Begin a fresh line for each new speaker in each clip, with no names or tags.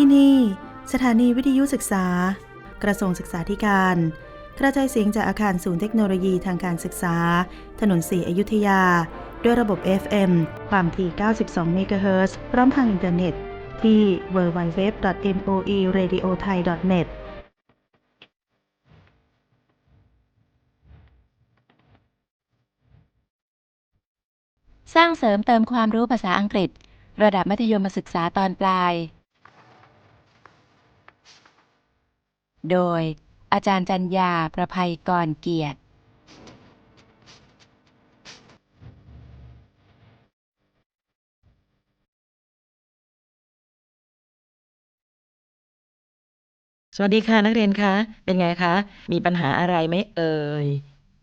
ที่นี่ สถานีวิทยุศึกษา กระทรวงศึกษาธิการ กระจายเสียงจากอาคารศูนย์เทคโนโลยีทางการศึกษา ถนนสีอยุธยา ด้วยระบบ FM ความถี่ 92 เมกะเฮิรตซ์พร้อมทางอินเทอร์เน็ต ที่ www.moeradiothai.net
สร้างเสริมเติมความรู้ภาษาอังกฤษ ระดับมัธยมศึกษาตอนปลาย โดย อาจารย์จัญญาประภัยกรเกียรติ
สวัสดีค่ะนักเรียนคะเป็นไงคะ มีปัญหาอะไรไหมเอ่ย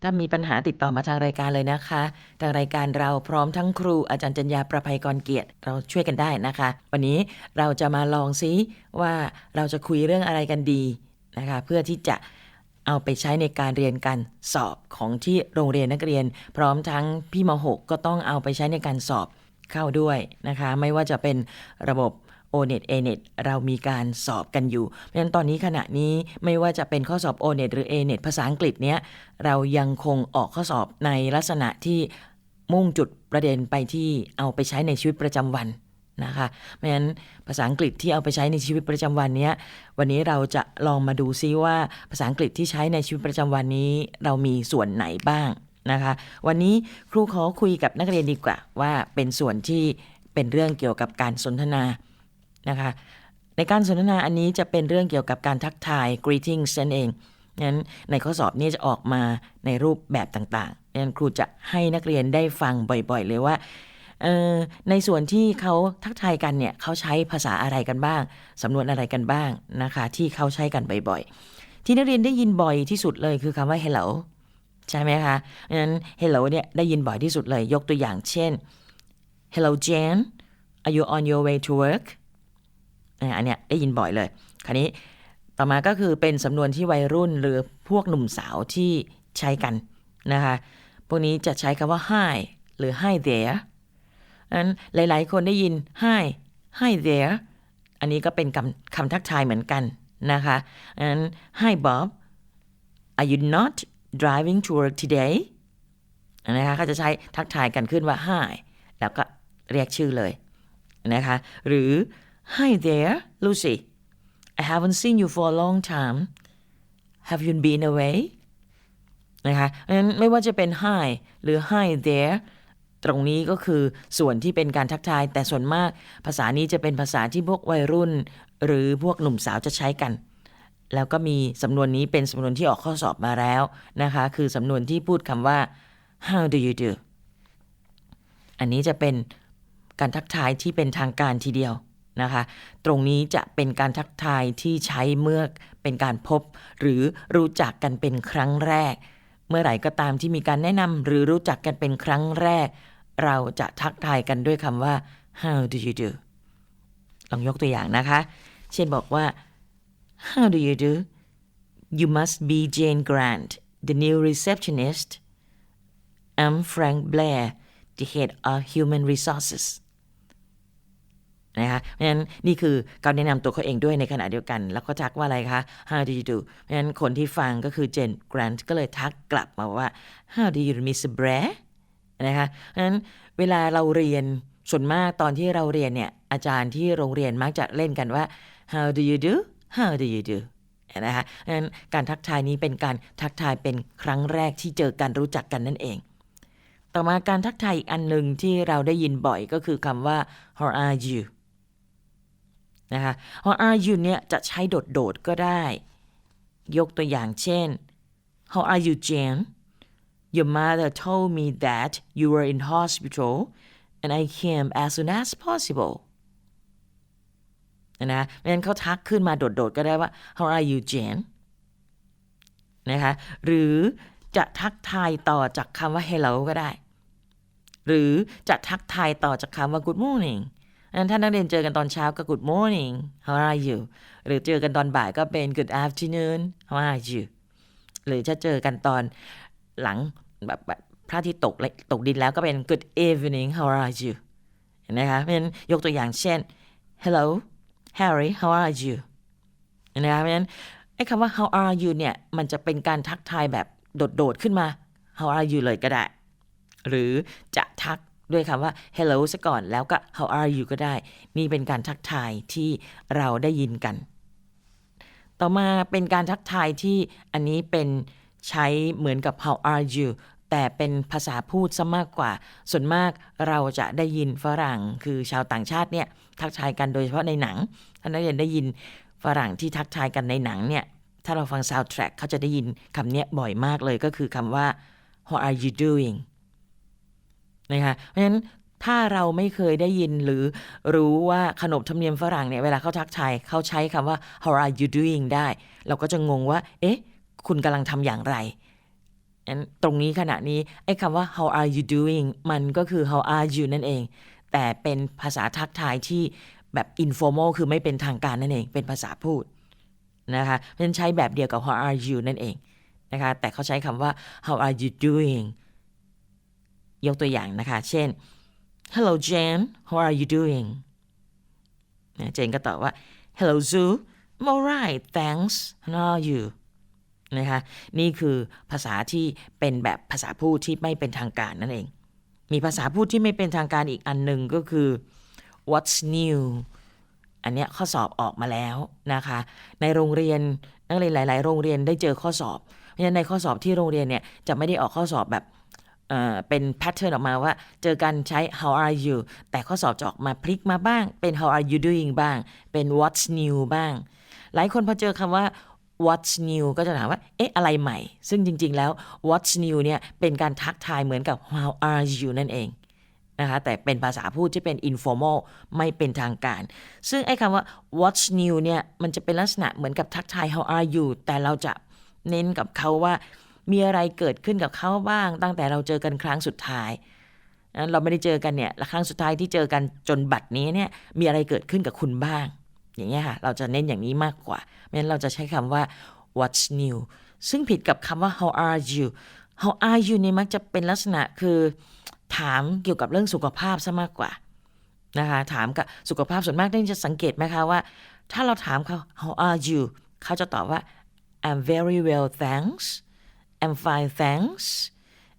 ถ้ามีปัญหาติดต่อมาทางรายการเลยนะคะทางรายการเราพร้อมทั้งครูอาจารย์จัญญาประภัยกรเกียรติ เราช่วยกันได้นะคะ วันนี้เราจะมาลองซิว่าเราจะคุยเรื่องอะไรกันดี นะคะเพื่อที่จะเอาไปใช้ในการเรียนการสอบของที่โรงเรียนนักเรียน พร้อมทั้งพี่ม .6 ก็ต้องเอาไปใช้ในการสอบเข้าด้วยนะคะ ไม่ว่าจะเป็นระบบ O-NET A-NET เรามีการสอบกันอยู่ เพราะฉะนั้นตอนนี้ขณะนี้ไม่ว่าจะเป็นข้อสอบ O-NET หรือ A-NET ภาษาอังกฤษเนี้ยเรายังคงออกข้อสอบในลักษณะที่มุ่งจุดประเด็นไปที่เอาไปใช้ในชีวิตประจำวัน นะคะเพราะฉะนั้นภาษาอังกฤษที่เอาไปใช้ในชีวิตประจำวันเนี้ยวันนี้เราจะลองมาดูซิว่าภาษาอังกฤษที่ใช้ในชีวิตประจำวันนี้ เรามีส่วนไหนบ้างนะคะ วันนี้ครูขอคุยกับนักเรียนดีกว่า ว่าเป็นส่วนที่เป็นเรื่องเกี่ยวกับการสนทนานะคะในการสนทนาอันนี้จะเป็นเรื่องเกี่ยวกับการทักทาย greetings นั่นเองงั้นในข้อสอบนี้จะออกมาในรูปแบบต่างๆงั้นครูจะให้นักเรียนได้ฟังบ่อยๆ เลยว่า ในส่วนที่เขาทักทายกันเนี่ยเขาใช้ภาษาอะไรกันบ้าง สำนวนอะไรกันบ้างนะคะ ที่เขาใช้กันบ่อยๆ ที่นักเรียนได้ยินบ่อยที่สุดเลยคือคำว่า hello ใช่ไหมคะงั้น hello เนี่ยได้ยินบ่อยที่สุดเลย ยกตัวอย่างเช่น hello Jane are you on your way to work อันเนี้ยได้ยินบ่อยเลย คราวนี้ต่อมาก็คือเป็นสำนวนที่วัยรุ่นหรือพวกหนุ่มสาวที่ใช้กันนะคะ พวกนี้จะใช้คำว่า hi หรือ hi there นั้นหลาย ๆ คนได้ยิน hi hi there อันนี้ก็เป็นคำคำทักทายเหมือนกันนะคะนั้น hi Bob are you not driving to work today นะคะเขาจะใช้ทักทายกันขึ้นว่า hi แล้วก็เรียกชื่อเลยนะคะหรือ Hi there Lucy I haven't seen you for a long time Have you been away นะคะเพราะฉะนั้นไม่ว่าจะเป็น hi หรือ hi there ตรงนี้ก็คือส่วนที่เป็นการทักทาย แต่ส่วนมากภาษานี้จะเป็นภาษาที่พวกวัยรุ่น หรือพวกหนุ่มสาวจะใช้กัน แล้วก็มีสำนวนนี้เป็นสำนวนที่ออกข้อสอบมาแล้วนะคะ คือสำนวนที่พูดคำว่า how do you do อันนี้จะเป็นการทักทายที่เป็นทางการทีเดียวนะคะ ตรงนี้จะเป็นการทักทายที่ใช้เมื่อเป็นการพบ หรือรู้จักกันเป็นครั้งแรก เมื่อไหร่ก็ตามที่มีการแนะนำหรือรู้จักกันเป็นครั้งแรก เราจะทักทายกันด้วยคำว่า how do you do ลองยกตัวอย่างนะคะ เช่นบอกว่า how do you do you must be Jane Grant the new receptionist I'm Frank Blair the head of human resources นะคะเพราะฉะนั้นนี่คือการแนะนำตัวเขาเองด้วยในขณะเดียวกัน แล้วก็ทักว่าอะไรคะ How do you do เพราะฉะนั้นคนที่ฟังก็คือเจนแกรนต์ก็เลยทักกลับมาว่า How do you do Mr. Blair นะคะเพราะฉะนั้นเวลาเราเรียนส่วนมากตอนที่เราเรียนเนี่ยอาจารย์ที่โรงเรียนมักจะเล่นกันว่า How do you do How do you do นะคะเพราะฉะนั้นการทักทายนี้เป็นการทักทายเป็นครั้งแรกที่เจอกันรู้จักกันนั่นเอง ต่อมาการทักทายอีกอันหนึ่งที่เราได้ยินบ่อยก็คือคำว่า How are you นะคะ How are you เนี่ยจะใช้โดดๆก็ได้ ยกตัวอย่างเช่น How are you Jane Your mother told me that you were in hospital and I came as soon as possible นะเพราะนั้นเขาทักขึ้นมาโดดๆ ก็ได้ว่า How are you Jane นะคะ หรือจะทักทายต่อจากคำว่า hello ก็ได้ หรือจะทักทายต่อจากคำว่า good morning นั้นถ้านักเรียนเจอกันตอนเช้าก็ good morning how are you หรือเจอกันตอนบ่ายก็เป็น good afternoon how are you หรือถ้าเจอกันตอนหลัง แบบแบบพระอาทิตย์ตกตกดินแล้วก็เป็น good evening how are you เห็นไหมคะเพราะฉะนั้นยกตัวอย่างเช่น hello Harry how are you นะครับเพราะฉะนั้นไอ้คำว่า how are you เนี่ย มันจะเป็นการทักทายแบบโดด ๆ ขึ้นมา how are you เลยก็ได้ หรือจะทักด้วยคำว่า hello ซะก่อนแล้วก็ how are you ก็ได้ นี่เป็นการทักทายที่เราได้ยินกัน ต่อมาเป็นการทักทายที่อันนี้เป็นใช้เหมือนกับ how are you แต่เป็นภาษาพูดซะมากกว่า ส่วนมากเราจะได้ยินฝรั่งคือชาวต่างชาติเนี่ยทักทายกันโดยเฉพาะในหนังถ้านักเรียนได้ยินฝรั่งที่ทักทายกันในหนังเนี่ยถ้าเราฟัง soundtrack เขาจะได้ยินคำนี้บ่อยมากเลยก็คือคำว่า how are you doing นะคะเพราะฉะนั้นถ้าเราไม่เคยได้ยินหรือรู้ว่าขนบธรรมเนียมฝรั่งเนี่ยเวลาเขาทักทายเขาใช้คำว่า how are you doing ได้ เราก็จะงงว่า เอ๊ะ คุณกำลังทำอย่างไร ตรงนี้ขณะนี้ไอ้คำว่า how are you doing มันก็คือ how are you นั่นเอง แต่เป็นภาษาทักทายที่แบบ informal คือไม่เป็นทางการนั่นเอง เป็นภาษาพูดนะคะเพราะฉะนั้นใช้แบบเดียวกับ how are you นั่นเองนะคะ แต่เขาใช้คำว่า how are you doing ยกตัวอย่างนะคะ เช่น hello Jane how are you doing นะเจนก็ตอบว่า hello Zoo I'm alright thanks how are you นะคะนี่คือภาษาที่เป็นแบบภาษาพูดที่ไม่เป็นทางการนั่นเอง มีภาษาพูดที่ไม่เป็นทางการอีกอันหนึ่งก็คือ what's new อันเนี้ยข้อสอบออกมาแล้วนะคะ ในโรงเรียนนักเรียนหลาย ๆ โรงเรียนได้เจอข้อสอบ เพราะฉะนั้นในข้อสอบที่โรงเรียนเนี่ยจะไม่ได้ออกข้อสอบแบบเอ่อเป็นแพทเทิร์นออกมาว่า เจอกันใช้ how are you แต่ข้อสอบจะออกมาพลิกมาบ้าง เป็น how are you doing บ้าง เป็น what's new บ้าง หลายคนพอเจอคำว่า what's new ก็จะถามว่า เอ๊ะ อะไรใหม่ ซึ่งจริง ๆ แล้ว what's new เนี่ย เป็นการทักทายเหมือนกับ how are you นั่นเองนะคะ แต่เป็นภาษาพูดที่เป็น informal ไม่เป็นทางการ ซึ่งไอ้คำว่า what's new เนี่ย มันจะเป็นลักษณะเหมือนกับทักทาย how are you แต่เราจะเน้นกับเขาว่า มีอะไรเกิดขึ้นกับเขาบ้าง ตั้งแต่เราเจอกันครั้งสุดท้ายเราไม่ได้เจอกันเนี่ยละครั้งสุดท้ายที่เจอกันจนบัดนี้เนี่ย มีอะไรเกิดขึ้นกับคุณบ้าง อย่างเงี้ยค่ะ เราจะเน้นอย่างนี้มากกว่า ไม่งั้นเราจะใช้คำว่า what's new ซึ่งผิดกับคำว่า how are you how are you นี่มักจะเป็นลักษณะคือถามเกี่ยวกับเรื่องสุขภาพซะมากกว่านะคะถามกับสุขภาพส่วนมากได้จะสังเกตไหมคะว่า ถ้าเราถามเขา how are you เขาจะตอบว่า I'm very well thanks I'm fine thanks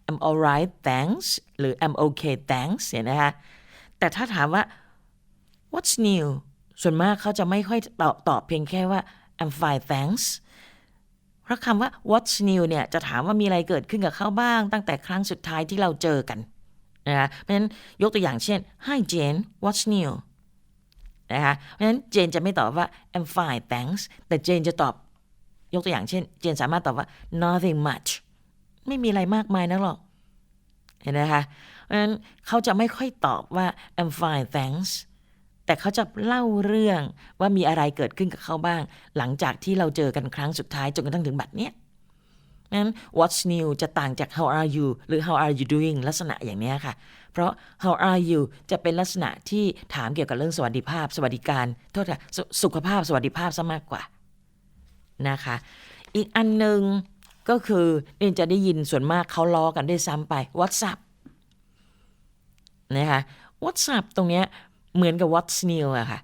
I'm alright thanks หรือ I'm okay thanks เห็นนะคะแต่ถ้าถามว่า what's new ส่วนมากเขาจะไม่ค่อยตอบตอบเพียงแค่ว่า I'm fine thanks เพราะคำว่า what's new เนี่ยจะถามว่ามีอะไรเกิดขึ้นกับเขาบ้าง ตั้งแต่ครั้งสุดท้ายที่เราเจอกันนะคะเพราะฉะนั้นยกตัวอย่างเช่น Hi Jane what's new นะคะเพราะฉะนั้นเจนจะไม่ตอบว่า I'm fine thanks แต่เจนจะตอบยกตัวอย่างเช่น เจนสามารถตอบว่า nothing much ไม่มีอะไรมากมายนักหรอก เห็นไหมคะเพราะฉะนั้นเขาจะไม่ค่อยตอบว่า I'm fine thanks แต่เขาจะเล่าเรื่องว่ามีอะไรเกิดขึ้นกับเขาบ้าง หลังจากที่เราเจอกันครั้งสุดท้ายจนกระทั่งถึงบัดเนี้ยนั้น what's new จะต่างจาก how are you หรือ how are you doing ลักษณะอย่างเนี้ยค่ะ เพราะ how are you จะเป็นลักษณะที่ถามเกี่ยวกับเรื่องสวัสดิภาพ สวัสดิการโทษค่ะสสุขภาพสวัสดิภาพซะมากกว่านะคะ อีกอันหนึ่งก็คือเรียจะได้ยินส่วนมากเขาล้อกันได้วยซ้ำไป WhatsApp นะคะ WhatsApp ตรงเนี้ย เหมือนกับ What's new อะค่ะ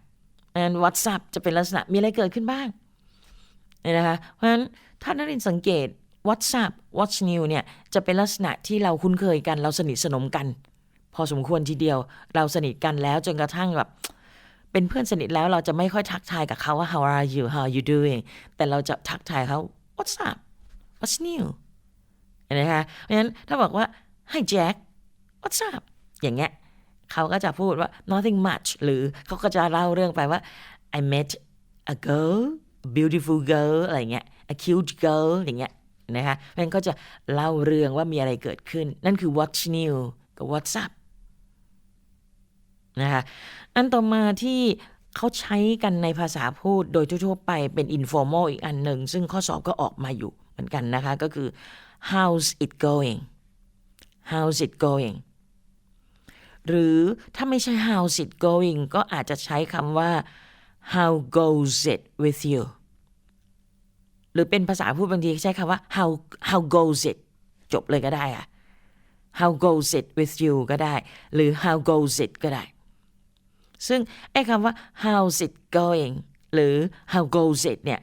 อัน WhatsApp จะเป็นลักษณะมีอะไรเกิดขึ้นบ้างเนี่ยนะคะเพราะฉะนั้นถ้านักเรียนสังเกต WhatsApp What's new เนี่ยจะเป็นลักษณะที่เราคุ้นเคยกัน เราสนิทสนมกัน พอสมควรทีเดียว เราสนิทกันแล้วจนกระทั่งแบบเป็นเพื่อนสนิทแล้วเราจะไม่ค่อยทักทายกับเขาว่า how are you how are you doing แต่เราจะทักทายเขา what's up what's new เห็นไหมคะเพราะฉะนั้นถ้าบอกว่า hi Jack what's up อย่างเงี้ย เขาก็จะพูดว่า nothing much หรือเขาก็จะเล่าเรื่องไปว่า I met a girl beautiful girl อะไรเงี้ย a cute girl อย่างเงี้ยนะคะเพราะฉะนั้นก็จะเล่าเรื่องว่ามีอะไรเกิดขึ้น นั่นคือ what's new กับ what's up นะคะอันต่อมาที่เขาใช้กันในภาษาพูดโดยทั่วไปเป็น informal อีกอันหนึ่ง ซึ่งข้อสอบก็ออกมาอยู่เหมือนกันนะคะ ก็คือ how's it going how's it going หรือถ้าไม่ใช่ how's it going ก็อาจจะใช้คำว่า how goes it with you หรือเป็นภาษาพูดบางทีใช้คำว่า how how goes it จบเลยก็ได้อะ how goes it with you ก็ได้ หรือ how goes it ก็ได้ ซึ่งไอ้คำว่า how's it going หรือ how goes it เนี่ย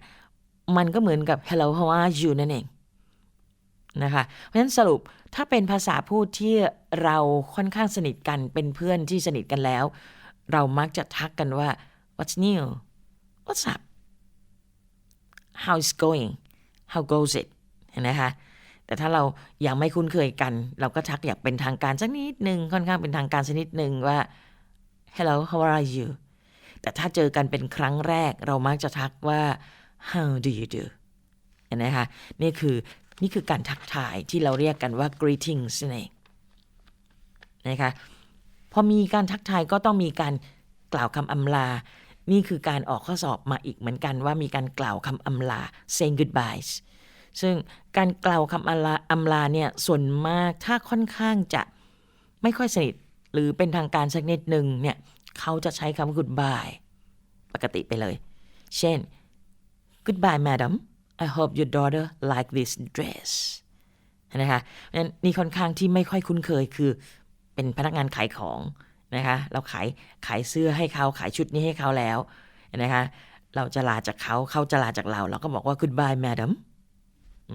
มันก็เหมือนกับ hello how are you นั่นเองนะคะ เพราะฉะนั้นสรุป ถ้าเป็นภาษาพูดที่เราค่อนข้างสนิทกันเป็นเพื่อนที่สนิทกันแล้ว เรามักจะทักกันว่า what's new what's up how's going how goes it เห็นไหมคะแต่ถ้าเรายังไม่คุ้นเคยกัน เราก็ทักอยากเป็นทางการสักนิดหนึ่งค่อนข้างเป็นทางการสักนิดหนึ่งว่า hello how are you แต่ถ้าเจอกันเป็นครั้งแรก เรามักจะทักว่า how do you do เห็นไหมคะนี่คือ นี่คือการทักทายที่เราเรียกกันว่า greetings นั่นะคะพอมีการทักทายก็ต้องมีการกล่าวคำอำลา นี่คือการออกข้อสอบมาอีกเหมือนกันว่ามีการกล่าวคำอำลา saying goodbyes ซึ่งการกล่าวคำอำลาอำลาเนี่ยส่วนมากถ้าค่อนข้างจะไม่ค่อยสนิทหรือเป็นทางการสักนิดหนึ่งเนี่ยเขาจะใช้คำ goodbye ปกติไปเลย เช่น goodbye madam I hope your daughter like this dress นะคะงั้นนี่ค่อนข้างที่ไม่ค่อยคุ้นเคยคือเป็นพนักงานขายของนะคะเราขายขายเสื้อให้เขาขายชุดนี้ให้เขาแล้วนะคะเราจะลาจากเขาเขาจะลาจากเรา เราก็บอกว่า goodbye madam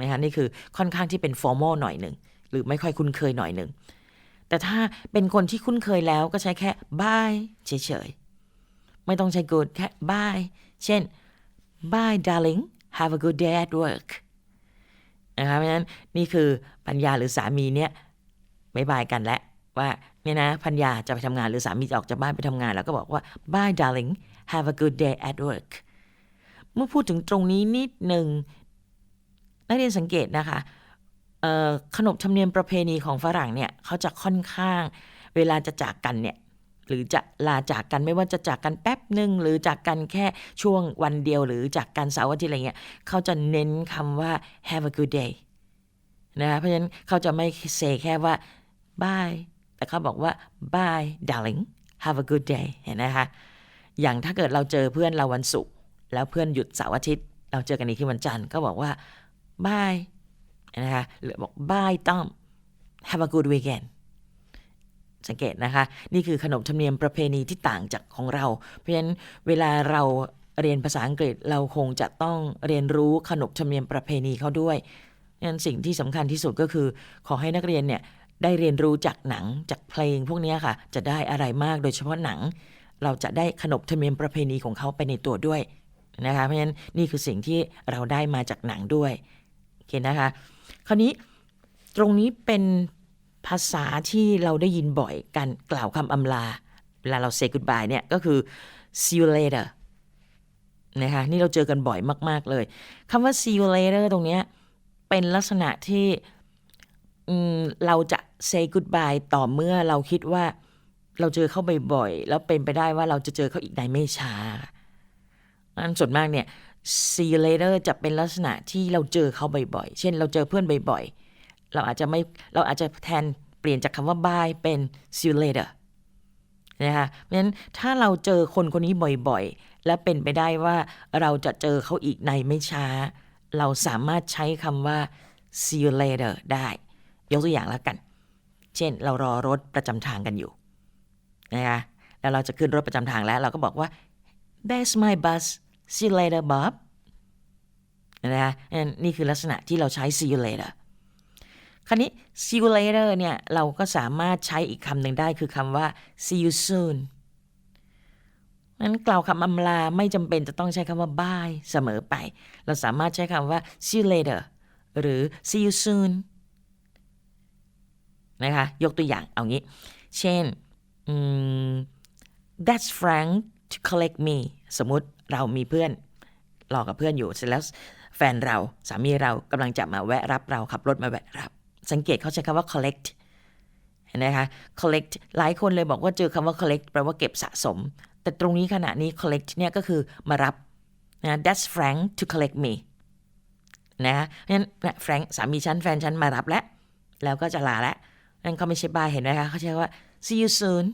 นะคะนี่คือค่อนข้างที่เป็น formal หน่อยหนึ่งหรือไม่ค่อยคุ้นเคยหน่อยหนึ่งแต่ถ้าเป็นคนที่คุ้นเคยแล้วก็ใช้แค่ bye เฉยๆ ไม่ต้องใช้ good แค่ bye เช่น bye darling have a good day at work นะคะเพราะฉะนั้นนี่คือปัญญาหรือสามีเนี่ยบายบายกันแล้วว่าเนี่ยนะพัญญาจะไปทำงานหรือสามีจะออกจากบ้านไปทำงาน แล้วก็บอกว่า bye darling have a good day at work เมื่อพูดถึงตรงนี้นิดหนึ่งนักเรียนสังเกตนะคะขนบธรรมเนียมประเพณีของฝรั่งเนี่ยเขาจะค่อนข้าง เวลาจะจากกันเนี่ย หรือจะลาจากกันไม่ว่าจะจากกันแป๊บหนึ่งหรือจากกันแค่ช่วงวันเดียวหรือจากกันเสาร์อาทิตย์อะไรเงี้ยเขาจะเน้นคำว่า have a good day นะคะเพราะฉะนั้นเขาจะไม่เซแค่ว่า bye แต่เขาบอกว่า bye darling have a good day เห็นไหมคะอย่างถ้าเกิดเราเจอเพื่อนเราวันศุกร์แล้วเพื่อนหยุดเสาร์อาทิตย์ เราเจอกันอีกที่วันจันทร์ก็บอกว่า bye นะคะหรือบอก bye Tom have a good weekend สังเกตนะคะ นี่คือขนบธรรมเนียมประเพณีที่ต่างจากของเรา เพราะฉะนั้นเวลาเราเรียนภาษาอังกฤษเราคงจะต้องเรียนรู้ขนบธรรมเนียมประเพณีเขาด้วยงั้นสิ่งที่สำคัญที่สุดก็คือ ขอให้นักเรียนเนี่ยได้เรียนรู้จากหนังจากเพลงพวกนี้ค่ะ จะได้อะไรมากโดยเฉพาะหนัง เราจะได้ขนบธรรมเนียมประเพณีของเขาไปในตัวด้วยนะคะเพราะฉะนั้นนี่คือสิ่งที่เราได้มาจากหนังด้วยโอเคนะคะ คราวนี้ตรงนี้เป็น ภาษาที่เราได้ยินบ่อยการกล่าวคำอำลา เวลาเรา say goodbye เนี่ยก็คือ see you later นะคะนี่เราเจอกันบ่อยมาก ๆ เลยคำว่า see you later ตรงเนี้ยเป็นลักษณะที่เราจะ say goodbye ต่อเมื่อเราคิดว่าเราเจอเขาบ่อยๆแล้วเป็นไปได้ว่าเราจะเจอเขาอีกในไม่ช้าอันส่วนมากเนี่ย see you later จะเป็นลักษณะที่เราเจอเขาบ่อยๆ เช่นเราเจอเพื่อนบ่อยๆ เราอาจจะไม่เราอาจจะแทนเปลี่ยนจากคำว่า bye เป็น see you later นะคะเพราะฉะนั้นถ้าเราเจอคนคนนี้บ่อยๆ และเป็นไปได้ว่าเราจะเจอเขาอีกในไม่ช้า เราสามารถใช้คำว่า see you later ได้ ยกตัวอย่างแล้วกัน เช่นเรารอรถประจำทางกันอยู่นะคะแล้วเราจะขึ้นรถประจำทางแล้ว เราก็บอกว่า that's my bus see you later Bob นะคะนี่คือลักษณะที่เราใช้ see you later คราวนี้ see you later เนี่ยเราก็สามารถใช้อีกคำหนึ่งได้คือคำว่า see you soon นั้นกล่าวคำอำลาไม่จำเป็นจะต้องใช้คำว่า bye เสมอไป เราสามารถใช้คำว่า see you later หรือ see you soon นะคะยกตัวอย่างเอางี้ เช่น that's Frank to collect me สมมติเรามีเพื่อนรอกับเพื่อนอยู่เสร็จแล้วแฟนเราสามีเรากำลังจะมาแวะรับเราขับรถมาแวะรับ สังเกตเขาใช้คำว่า collect เห็นไหมคะ collect หลายคนเลยบอกว่าเจอคำว่า collect แปลว่าเก็บสะสม แต่ตรงนี้ขณะนี้ collect เนี่ยก็คือมารับนะ that's Frank to collect me นะเพราะฉะนั้นแฟรงค์สามีฉันแฟนฉันมารับแล้ว แล้วก็จะลาแล้วนั่นเขาไม่ใช่บายเห็นไหมคะเขาใช้ว่า see you soon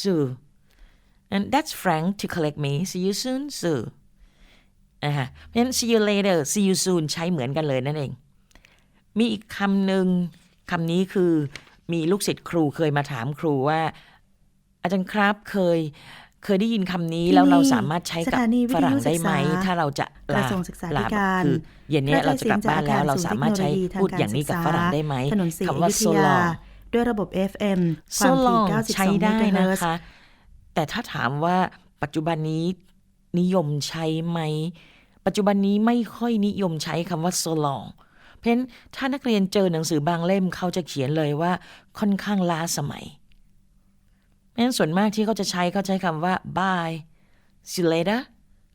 Sue and that's Frank to collect me see you soon Sue นะฮะเพราะฉะนั้น see you later see you soon ใช้เหมือนกันเลยนั่นเอง มีอีกคำหนึ่งคำนี้คือมีลูกศิษย์ครูเคยมาถามครูว่า อาจารย์ครับเคยเคยได้ยินคำนี้
ที่
แล้วเรา
นี่
สามารถใช้กับ
สถานีวิ
ฝ
ทยุ
รั่งได้ไหม
ศึกษา
ถ้าเราจะ
ก
ลา
ระทรวงศึกษา
ลา
ธิการ
คือเย็นเนี้ย
ก
เรา
ระจาย
จะกลับบ้านแล้ว
เสียงจาก
เราสามารถใช้
ศูนย์เทคโนโลยีทาง
พูดอย่างนี้กับ
การศึกษา
ฝรั่งได้ไหม
ถนนศรีอ
คำว่า
ยุธ
so
ยา
long
ด้วยระบบ FM ค
so
วามถี่
long
92
ใช้ได้
เมกะ
นะ
เฮิรตซ์
คะ แต่ถ้าถามว่าปัจจุบันนี้นิยมใช้ไหม ปัจจุบันนี้ไม่ค่อยนิยมใช้คำว่า so long เพราะฉะนั้นถ้านักเรียนเจอหนังสือบางเล่มเขาจะเขียนเลยว่าค่อนข้างล้าสมัยเพราะฉะนั้นส่วนมากที่เขาจะใช้เขาใช้คำว่า bye see you later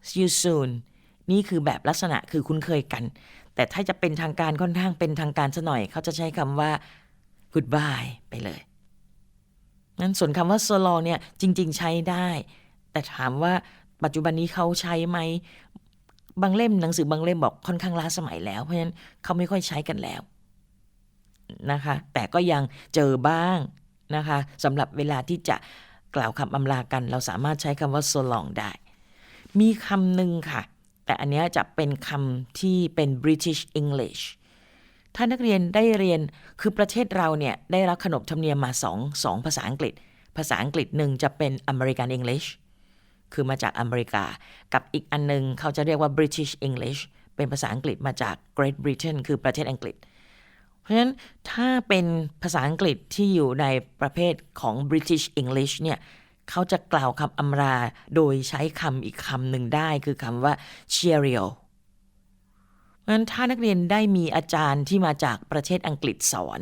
see you soon นี่คือแบบลักษณะคือคุ้นเคยกัน แต่ถ้าจะเป็นทางการค่อนข้างเป็นทางการซะหน่อย เขาจะใช้คำว่า goodbye ไปเลยนั้นส่วนคำว่า so long เนี่ยจริง ๆ ใช้ได้ แต่ถามว่าปัจจุบันนี้เขาใช้ไหม บางเล่มหนังสือบางเล่มบอกค่อนข้างล้าสมัยแล้ว เพราะฉะนั้นเขาไม่ค่อยใช้กันแล้วนะคะ แต่ก็ยังเจอบ้างนะคะสำหรับเวลาที่จะกล่าวคำอำลากัน เราสามารถใช้คำว่า so long ได้ มีคำหนึ่งค่ะ แต่อันนี้จะเป็นคำที่เป็น British English ถ้านักเรียนได้เรียนคือประเทศเราเนี่ย ได้รับขนบธรรมเนียมมาสองสองภาษาอังกฤษ ภาษาอังกฤษหนึ่งจะเป็น American English คือมาจากอเมริกา กับอีกอันหนึงเขาจะเรียกว่า British English เป็นภาษาอังกฤษมาจาก Great Britain คือประเทศอังกฤษ เพราะฉะนั้นถ้าเป็นภาษาอังกฤษที่อยู่ในประเภทของ British English เนี่ยเขาจะกล่าวคำอำลาโดยใช้คำอีกคำหนึ่งได้คือคำว่า cheerio เพราะฉะนั้นถ้านักเรียนได้มีอาจารย์ที่มาจากประเทศอังกฤษสอน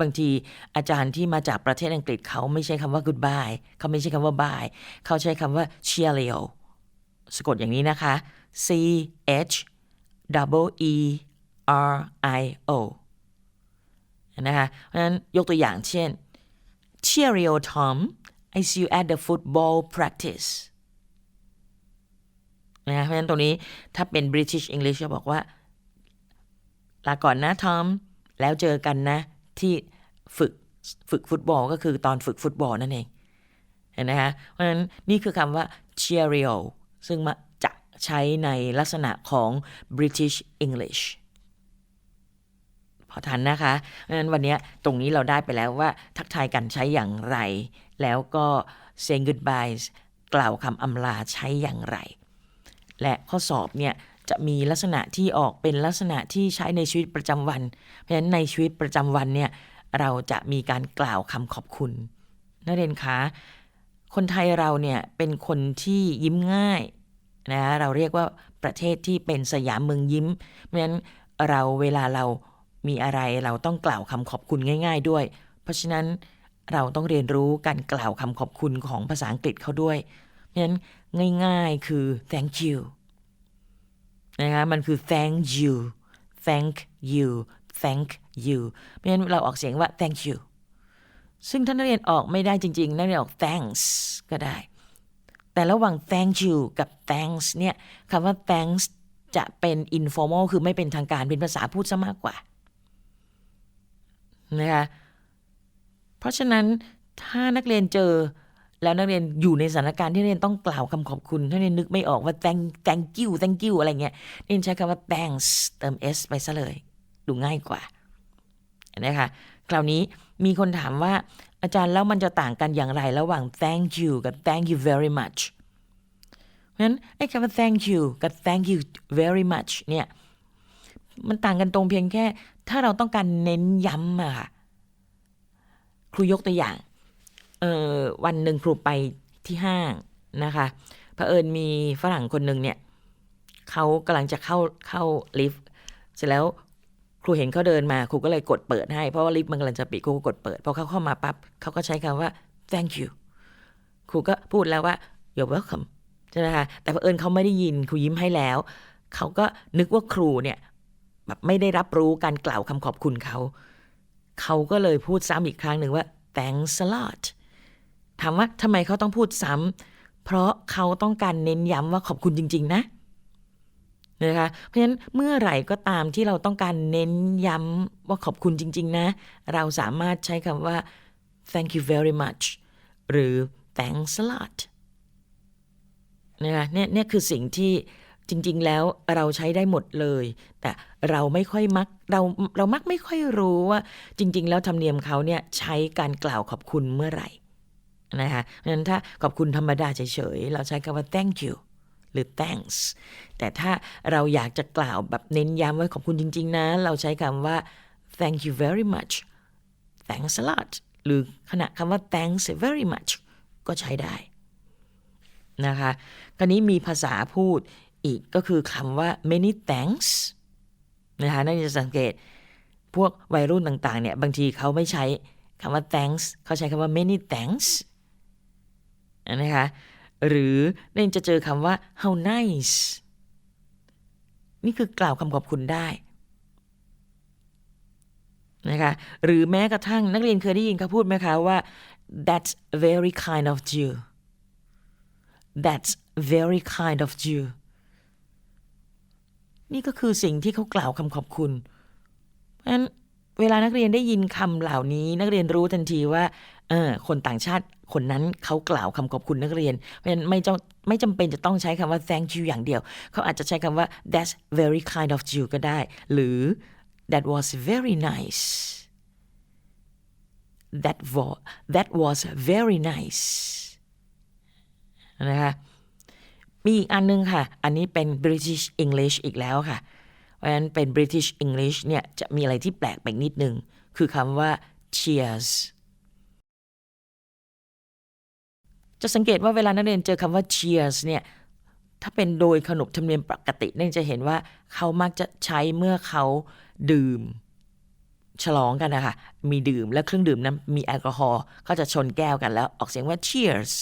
บางทีอาจารย์ที่มาจากประเทศอังกฤษเขาไม่ใช้คำว่า goodbye เขาไม่ใช้คำว่า bye เขาใช้คำว่า cheerio สะกดอย่างนี้นะคะ C H double E R I O นะคะเพราะฉะนั้นยกตัวอย่างเช่น cheerio Tom I see you at the football practice นะเพราะฉะนั้นตรงนี้ถ้าเป็น British English จะบอกว่าลาก่อนนะทอม แล้วเจอกันนะ ที่ฝึกฝึกฟุตบอลก็คือตอนฝึกฟุตบอลนั่นเองเห็นไหมคะเพราะฉะนั้นนี่คือคำว่า cheerio ซึ่งมาจะใช้ในลักษณะของ British English พอทันนะคะเพราะฉะนั้นวันนี้ตรงนี้เราได้ไปแล้วว่าทักทายกันใช้อย่างไร แล้วก็ say goodbye กล่าวคำอำลาใช้อย่างไร และข้อสอบเนี่ย จะมีลักษณะที่ออกเป็นลักษณะที่ใช้ในชีวิตประจำวัน เพราะฉะนั้นในชีวิตประจำวันเนี่ยเราจะมีการกล่าวคำขอบคุณนักเรียนคะคนไทยเราเนี่ยเป็นคนที่ยิ้มง่ายนะเราเรียกว่าประเทศที่เป็นสยามเมืองยิ้ม เพราะฉะนั้นเราเวลาเรามีอะไรเราต้องกล่าวคำขอบคุณง่าย ๆ ด้วย เพราะฉะนั้นเราต้องเรียนรู้การกล่าวคำขอบคุณของภาษาอังกฤษเขาด้วยเพราะฉะนั้นง่าย ๆ คือ thank you นะคะมันคือ thank you thank you thank you เพราะฉะนั้นเราออกเสียงว่า thank you ซึ่งถ้านักเรียนออกไม่ได้จริง ๆ นักเรียนออก thanks ก็ได้ แต่ระหว่าง thank you กับ thanks เนี่ยคำว่า thanks จะเป็น informal คือไม่เป็นทางการเป็นภาษาพูดซะมากกว่านะคะเพราะฉะนั้นถ้านักเรียนเจอ แล้วนักเรียนอยู่ในสถานการณ์ที่นักเรียนต้องกล่าวคำขอบคุณถ้านักเรียนนึกไม่ออกว่า thank thank you thank you อะไรเงี้ยนักเรียนใช้คำว่า thanks เติม s ไปซะเลย ดูง่ายกว่านะคะคราวนี้มีคนถามว่าอาจารย์แล้วมันจะต่างกันอย่างไรระหว่าง thank you กับ thank you very much เพราะฉะนั้นไอ้คำว่า thank you กับ thank you very much เนี่ยมันต่างกันตรงเพียงแค่ ถ้าเราต้องการเน้นย้ำอะค่ะครูยกตัวอย่าง เออวันหนึ่งครูไปที่ห้างนะคะเผอิญมีฝรั่งคนหนึ่งเนี่ยเขากำลังจะเข้าเข้าลิฟต์เสร็จแล้วครูเห็นเขาเดินมาครูก็เลยกดเปิดให้เพราะว่าลิฟต์มันกำลังจะปิดครูก็กดเปิดพอเขาเข้ามาปั๊บเขาก็ใช้คำว่า thank you ครูก็พูดแล้วว่า you're welcome ใช่ไหมคะแต่เผอิญเขาไม่ได้ยินครูยิ้มให้แล้ว เขาก็นึกว่าครูเนี่ยแบบไม่ได้รับรู้การกล่าวคำขอบคุณเขา เขาก็เลยพูดซ้ำอีกครั้งหนึ่งว่า thanks a lot ถามว่าทำไมเขาต้องพูดซ้ำเพราะเขาต้องการเน้นย้ำว่าขอบคุณจริง ๆ นะนะคะเพราะฉะนั้นเมื่อไหร่ก็ตามที่เราต้องการเน้นย้ำว่าขอบคุณจริง ๆ นะ เราสามารถใช้คำว่า thank you very much หรือ thanks a lot นะคะเนี่ยเนี่ยคือสิ่งที่จริง ๆ แล้วเราใช้ได้หมดเลย แต่เราไม่ค่อยมักเราเรามักไม่ค่อยรู้ว่าจริง ๆ แล้วธรรมเนียมเขาเนี่ยใช้การกล่าวขอบคุณเมื่อไหร่ นะคะเพราะฉะนั้นถ้าขอบคุณธรรมดาเฉยๆ เราใช้คำว่า thank you หรือ thanks แต่ถ้าเราอยากจะกล่าวแบบเน้นย้ำว่าขอบคุณจริง ๆ นะ เราใช้คำว่า thank you very much thanks a lot หรือขณะคำว่า thanks very much ก็ใช้ได้นะคะคราวนี้มีภาษาพูดอีกก็คือคำว่า many thanks นะคะนั่นจะสังเกตพวกวัยรุ่นต่างๆเนี่ยบางทีเขาไม่ใช้คำว่า thanks เขาใช้คำว่า many thanks นะคะหรือนั่นจะเจอคำว่า how nice นี่คือกล่าวคำขอบคุณได้นะคะหรือแม้กระทั่งนักเรียนเคยได้ยินเขาพูดไหมคะว่า that's very kind of you that's very kind of you นี่ก็คือสิ่งที่เขากล่าวคำขอบคุณ เพราะฉะนั้น เวลานักเรียนได้ยินคำเหล่านี้ นักเรียนรู้ทันทีว่าเออคนต่างชาติคนนั้นเขากล่าวคำขอบคุณนักเรียน เพราะฉะนั้นไม่จำไม่จำเป็นจะต้องใช้คำว่า thank you อย่างเดียว เขาอาจจะใช้คำว่า that's very kind of you ก็ได้ หรือ that was very nice that was that was very nice นะคะมีอีกอันนึงค่ะ อันนี้เป็น British English อีกแล้วค่ะ เพราะฉะนั้นเป็น British English เนี่ยจะมีอะไรที่แปลกไปนิดนึง คือคำว่า cheers จะสังเกตว่าเวลานักเรียนเจอคำว่า cheers เนี่ยถ้าเป็นโดยขนบธรรมเนียมปกติเนี่ยจะเห็นว่าเขามักจะใช้เมื่อเขาดื่ม ฉลองกันนะคะมีดื่มและเครื่องดื่มนั้นมีแอลกอฮอล์เขาจะชนแก้วกันแล้วออกเสียงว่า cheers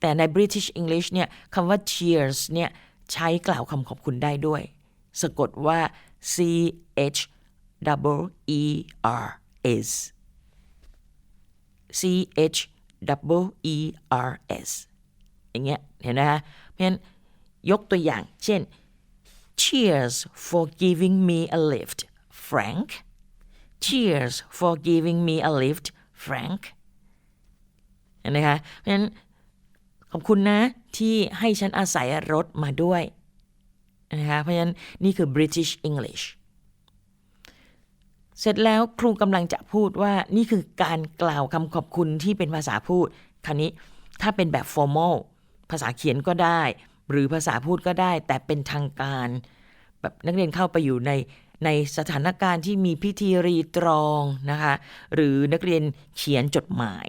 แต่ใน British English เนี่ยคำว่า cheers เนี่ยใช้กล่าวคำขอบคุณได้ด้วย สะกดว่า c h double e r s c h double e r s อย่างเงี้ยเห็นไหมคะเพราะฉะนั้นยกตัวอย่างเช่น cheers for giving me a lift Frank cheers for giving me a lift Frank เห็นไหมคะเพราะฉะนั้นขอบคุณนะที่ให้ฉันอาศัยรถมาด้วย นะคะเพราะฉะนั้นนี่คือ British English เสร็จแล้วครูกำลังจะพูดว่านี่คือการกล่าวคำขอบคุณที่เป็นภาษาพูด คราวนี้ถ้าเป็นแบบ formal ภาษาเขียนก็ได้ หรือภาษาพูดก็ได้ แต่เป็นทางการ แบบนักเรียนเข้าไปอยู่ในในสถานการณ์ที่มีพิธีรีตรองนะคะหรือนักเรียนเขียนจดหมาย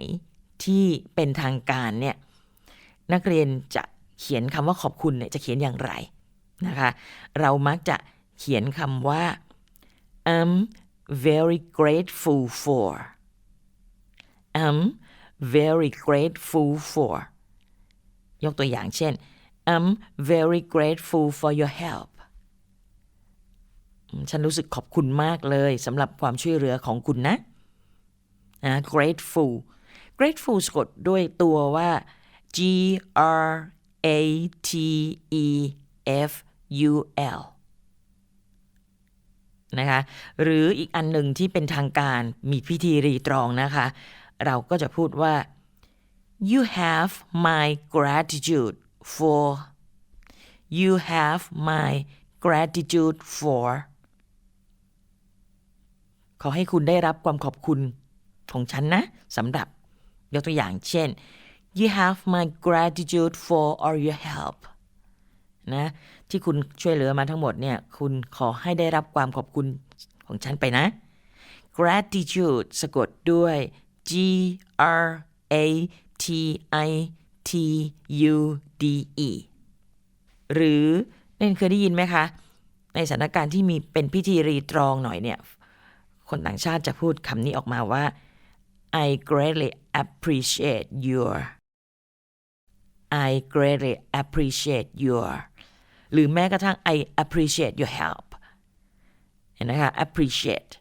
ที่เป็นทางการเนี่ยนักเรียนจะเขียนคำว่าขอบคุณเนี่ยจะเขียนอย่างไร นะคะ เรามักจะเขียนคำว่า I'm very grateful for I'm very grateful for ยกตัวอย่างเช่น I'm very grateful for your help ฉันรู้สึกขอบคุณมากเลยสำหรับความช่วยเหลือของคุณนะนะ grateful grateful สะกดด้วยตัวว่า G R A T E F U L นะคะหรืออีกอันหนึ่งที่เป็นทางการมีพิธีรีตรองนะคะ เราก็จะพูดว่า you have my gratitude for you have my gratitude for ขอให้คุณได้รับความขอบคุณของฉันนะสำหรับยกตัวอย่างเช่น you have my gratitude for all your help นะ ที่คุณช่วยเหลือมาทั้งหมดเนี่ย คุณขอให้ได้รับความขอบคุณของฉันไปนะ gratitude สะกดด้วย G R A T I T U D E หรือเน่นเคยได้ยินไหมคะ ในสถานการณ์ที่มีเป็นพิธีรีตรองหน่อยเนี่ย คนต่างชาติจะพูดคำนี้ออกมาว่า I greatly appreciate your I greatly appreciate your หรือแม้กระทั่ง I appreciate your help เห็นไหมคะ appreciate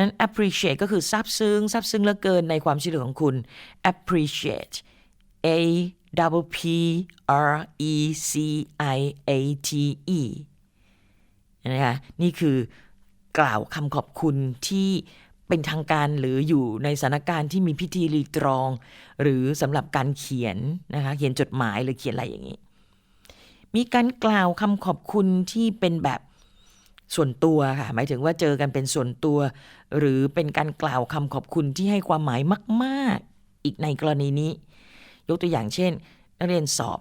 นั้น appreciate ก็คือซาบซึ้งซาบซึ้งเหลือเกินในความช่วยเหลือของคุณ appreciate A double P R E C I A T E เห็นไหมคะนี่คือกล่าวคำขอบคุณที่เป็นทางการหรืออยู่ในสถานการณ์ที่มีพิธีรีตรอง หรือสำหรับการเขียนนะคะเขียนจดหมายหรือเขียนอะไรอย่างนี้ มีการกล่าวคำขอบคุณที่เป็นแบบส่วนตัวค่ะหมายถึงว่าเจอกันเป็นส่วนตัว หรือเป็นการกล่าวคำขอบคุณที่ให้ความหมายมาก ๆ อีกในกรณีนี้ ยกตัวอย่างเช่น นักเรียนสอบ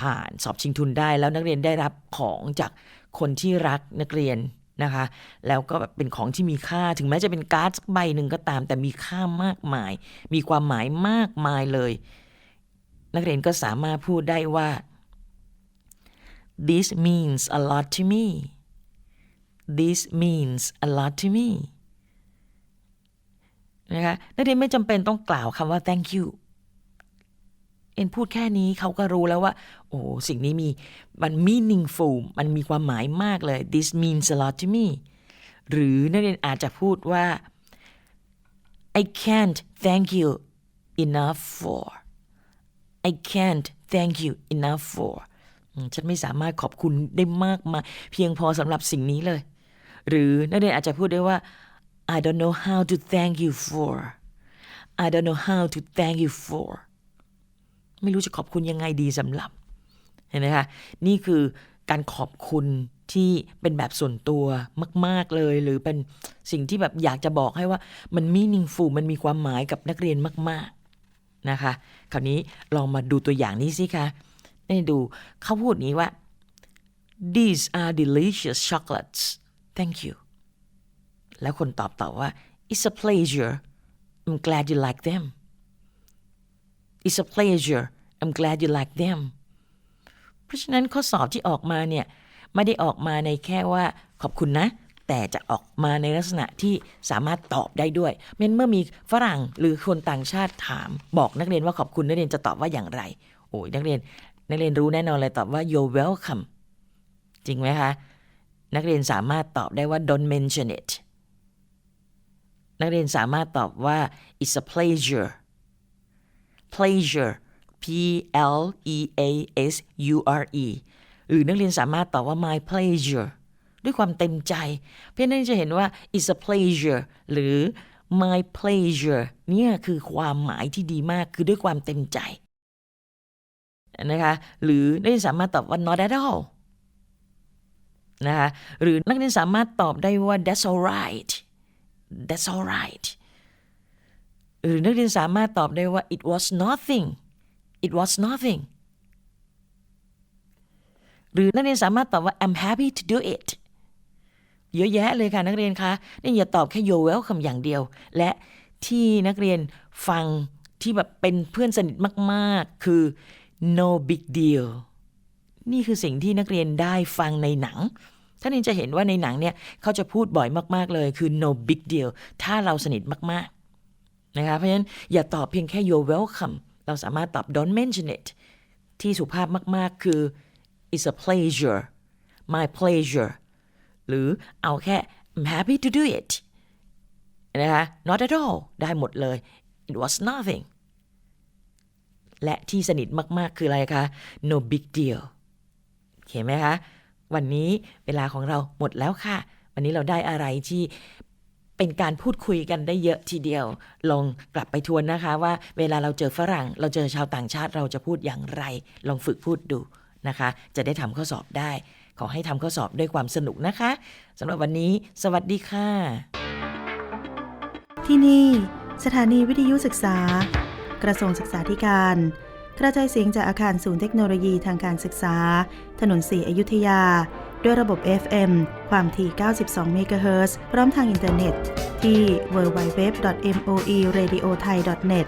ผ่านสอบชิงทุนได้ แล้วนักเรียนได้รับของจากคนที่รักนักเรียนนะคะ แล้วก็แบบเป็นของที่มีค่าถึงแม้จะเป็นการ์ดสักใบหนึ่งก็ตาม แต่มีค่ามากมาย มีความหมายมากมายเลย นักเรียนก็สามารถพูดได้ว่า this means a lot to me this means a lot to me นะคะนักเรียนไม่จำเป็นต้องกล่าวคำว่า thank you เอ็นพูดแค่นี้เขาก็รู้แล้วว่า โอ้สิ่งนี้มีมัน meaningful มันมีความหมายมากเลย this means a lot to me หรือนักเรียนอาจจะพูดว่า I can't thank you enough for I can't thank you enough for ฉันไม่สามารถขอบคุณได้มากมายเพียงพอสำหรับสิ่งนี้เลย หรือนักเรียนอาจจะพูดได้ว่า I don't know how to thank you for I don't know how to thank you for ไม่รู้จะขอบคุณยังไงดีสำหรับ เห็นไหมคะ นี่คือการขอบคุณที่เป็นแบบส่วนตัวมาก ๆ เลย หรือเป็นสิ่งที่แบบอยากจะบอกให้ว่ามัน meaningful มันมีความหมายกับนักเรียนมาก ๆ นะคะ คราวนี้ลองมาดูตัวอย่างนี้สิคะ นี่ดูเขาพูดอย่างนี้ว่า these are delicious chocolates thank you แล้วคนตอบต่อว่า it's a pleasure I'm glad you like them it's a pleasure I'm glad you like them เพราะฉะนั้นข้อสอบที่ออกมาเนี่ย ไม่ได้ออกมาในแค่ว่าขอบคุณนะ แต่จะออกมาในลักษณะที่สามารถตอบได้ด้วยเมื่อเมื่อมีฝรั่งหรือคนต่างชาติถาม บอกนักเรียนว่าขอบคุณนักเรียนจะตอบว่าอย่างไร โอ้ยนักเรียน นักเรียนรู้แน่นอนเลยตอบว่า you're welcome จริงไหมคะ นักเรียนสามารถตอบได้ว่า don't mention it นักเรียนสามารถตอบว่า it's a pleasure pleasure P L E A S U R E หรือนักเรียนสามารถตอบว่า my pleasure ด้วยความเต็มใจ เพื่อนนักเรียนจะเห็นว่า it's a pleasure หรือ my pleasure เนี่ยคือความหมายที่ดีมากคือด้วยความเต็มใจ นะคะหรือนักเรียนสามารถตอบว่า not at all นะคะหรือนักเรียนสามารถตอบได้ว่า that's alright that's alright หรือนักเรียนสามารถตอบได้ว่า it was nothing it was nothing หรือนักเรียนสามารถตอบว่า I'm happy to do it เยอะแยะเลยค่ะนักเรียนคะนี่อย่าตอบแค่ you're welcome อย่างเดียว และที่นักเรียนฟังที่แบบเป็นเพื่อนสนิทมาก ๆ คือ no big deal นี่คือสิ่งที่นักเรียนได้ฟังในหนังท่านเองจะเห็นว่าในหนังเนี่ยเขาจะพูดบ่อยมากๆเลยคือ no big deal ถ้าเราสนิทมากๆนะคะเพราะฉะนั้นอย่าตอบเพียงแค่ you're welcome เราสามารถตอบ don't mention it ที่สุภาพมากๆคือ it's a pleasure my pleasure หรือเอาแค่ I'm happy to do it นะคะ not at all ได้หมดเลย it was nothing และที่สนิทมาก ๆ คืออะไรคะ no big deal โอเคไหมคะ วันนี้เวลาของเราหมดแล้วค่ะ วันนี้เราได้อะไรที่เป็นการพูดคุยกันได้เยอะทีเดียว ลองกลับไปทวนนะคะว่าเวลาเราเจอฝรั่ง เราเจอชาวต่างชาติเราจะพูดอย่างไร ลองฝึกพูดดูนะคะ จะได้ทำข้อสอบได้ ขอให้ทำข้อสอบด้วยความสนุกนะคะสำหรับวันนี้ สวัสดีค่ะ
ที่นี่ สถานีวิทยุศึกษา กระทรวงศึกษาธิการ กระจายเสียงจากอาคารศูนย์เทคโนโลยีทางการศึกษา ถนนสีอยุธยา ด้วยระบบ FM ความถี่ 92 เมกะเฮิรตซ์พร้อมทางอินเทอร์เน็ต ที่ www.moeradiothai.net